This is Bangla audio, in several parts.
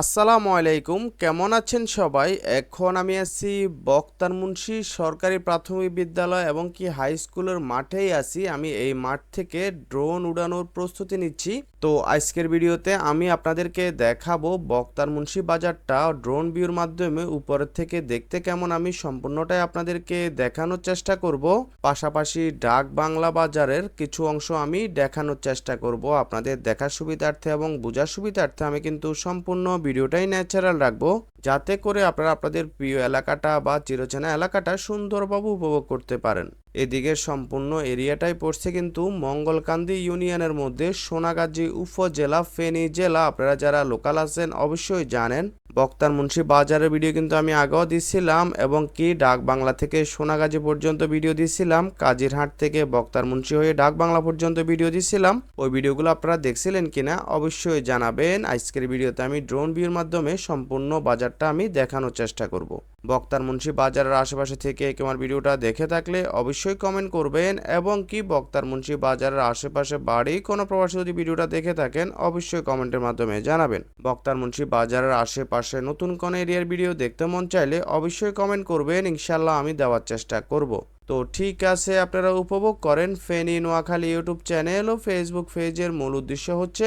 আসসালামু আলাইকুম, কেমন আছেন সবাই? এখন আমি আছি বক্তার মুন্সি সরকারি প্রাথমিক বিদ্যালয় এবং কি হাই স্কুলের মাঠেই আছি। আমি এই মাঠ থেকে ড্রোন উড়ানোর প্রস্তুতি নিচ্ছি। তো আজকের ভিডিওতে আমি আপনাদেরকে দেখাবো বক্তার মুন্সি বাজারটা ড্রোন ভিউর মাধ্যমে উপরের থেকে দেখতে কেমন। আমি সম্পূর্ণটাই আপনাদেরকে দেখানোর চেষ্টা করব। পাশাপাশি ডাক বাংলা বাজারের কিছু অংশ আমি দেখানোর চেষ্টা করব। আপনাদের দেখার সুবিধার্থে এবং বোঝার সুবিধার্থে আমি কিন্তু সম্পূর্ণ ভিডিওটাই ন্যাচারাল রাখব। যাতে করে আপনারা আপনাদের প্রিয় এলাকাটা বা চিরচেনা এলাকাটা সুন্দরভাবে উপভোগ করতে পারেন। এদিকে সম্পূর্ণ এরিয়াটাই পড়ছে কিন্তু মঙ্গলকান্দি ইউনিয়নের মধ্যে সোনাগাজী উপজেলা ফেনী জেলা। আপনারা যারা লোকাল আছেন অবশ্যই জানেন বক্তার মুন্সি বাজারের ভিডিও কিন্তু আমি আগেও দিছিলাম এবং কি ডাক বাংলা থেকে সোনাগাজী পর্যন্ত ভিডিও দিছিলাম, কাজিরহাট থেকে বক্তার মুন্সি হয়ে ডাক বাংলা পর্যন্ত ভিডিও দিছিলাম। ওই ভিডিওগুলো আপনারা দেখছিলেন কিনা অবশ্যই জানাবেন। আজকের ভিডিওতে আমি ড্রোন ভিউর মাধ্যমে সম্পূর্ণ বাজারটা আমি দেখানোর চেষ্টা করব। বক্তার মুন্সি বাজারের আশেপাশে থেকে কেউ আমার ভিডিওটা দেখে থাকলে অবশ্যই কমেন্ট করবেন এবং কি বক্তার মুন্সি বাজারের আশেপাশে বাড়ি কোনো প্রবাসী যদি ভিডিওটা দেখে থাকেন, অবশ্যই কমেন্টের মাধ্যমে জানাবেন। বক্তার মুন্সি বাজারের আশেপাশে নতুন কোন এরিয়ার ভিডিও দেখতে মন চাইলে অবশ্যই কমেন্ট করবেন ইনশাল্লাহ আমি দেওয়ার চেষ্টা করব। তো ঠিক আছে, আপনারা উপভোগ করেন ফেনী নোয়াখালী ইউটিউব চ্যানেল ও ফেসবুক পেজের মূল উদ্দেশ্য হচ্ছে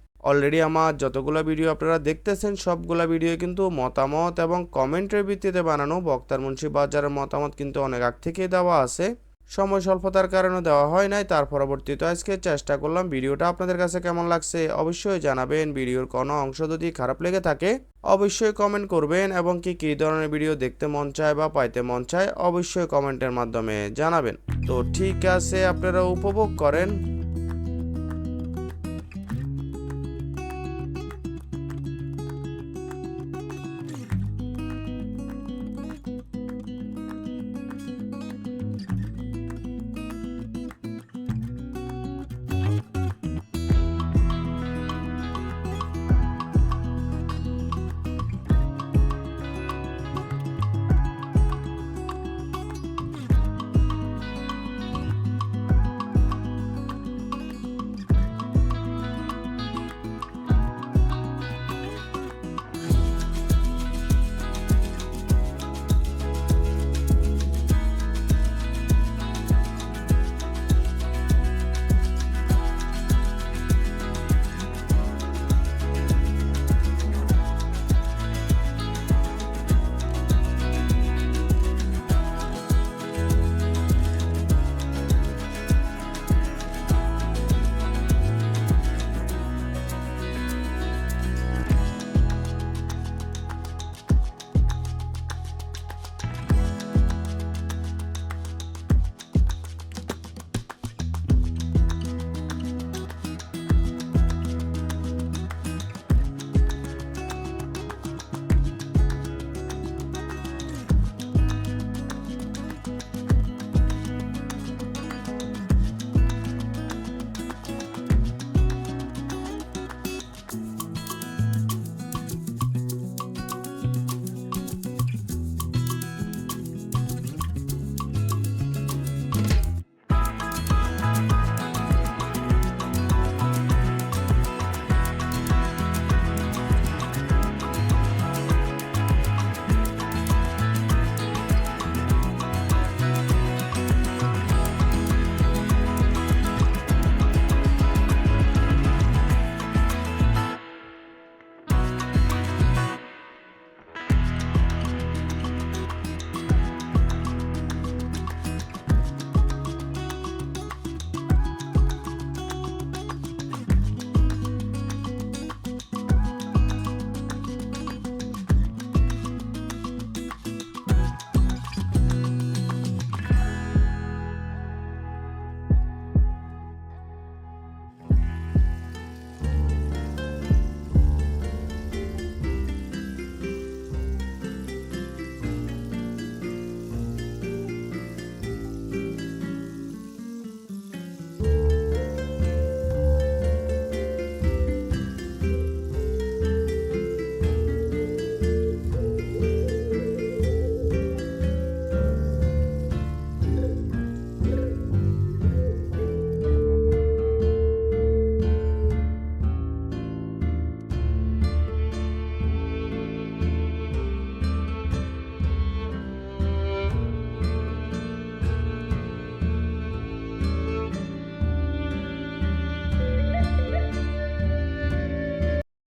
অলরেডি আমার যতগুলো ভিডিও আপনারা দেখতেছেন, সবগুলা ভিডিও কিন্তু মতামত এবং কমেন্টের ভিত্তিতে বানানো বক্তার মুন্সি বাজারের মতামত কিন্তু অনেক আগ থেকেই দেওয়া আছে। সময় স্বল্পতার কারণে দেওয়া হয় নাই, তার পরবর্তীতে আজকে চেষ্টা করলাম ভিডিওটা আপনাদের কাছে কেমন লাগছে অবশ্যই জানাবেন। ভিডিওর কোনো অংশ যদি খারাপ লেগে থাকে, অবশ্যই কমেন্ট করবেন এবং কি, কী ধরনের ভিডিও দেখতে মন চায় বা পাইতে মন চায়, অবশ্যই কমেন্টের মাধ্যমে জানাবেন। তো ঠিক আছে, আপনারা উপভোগ করেন।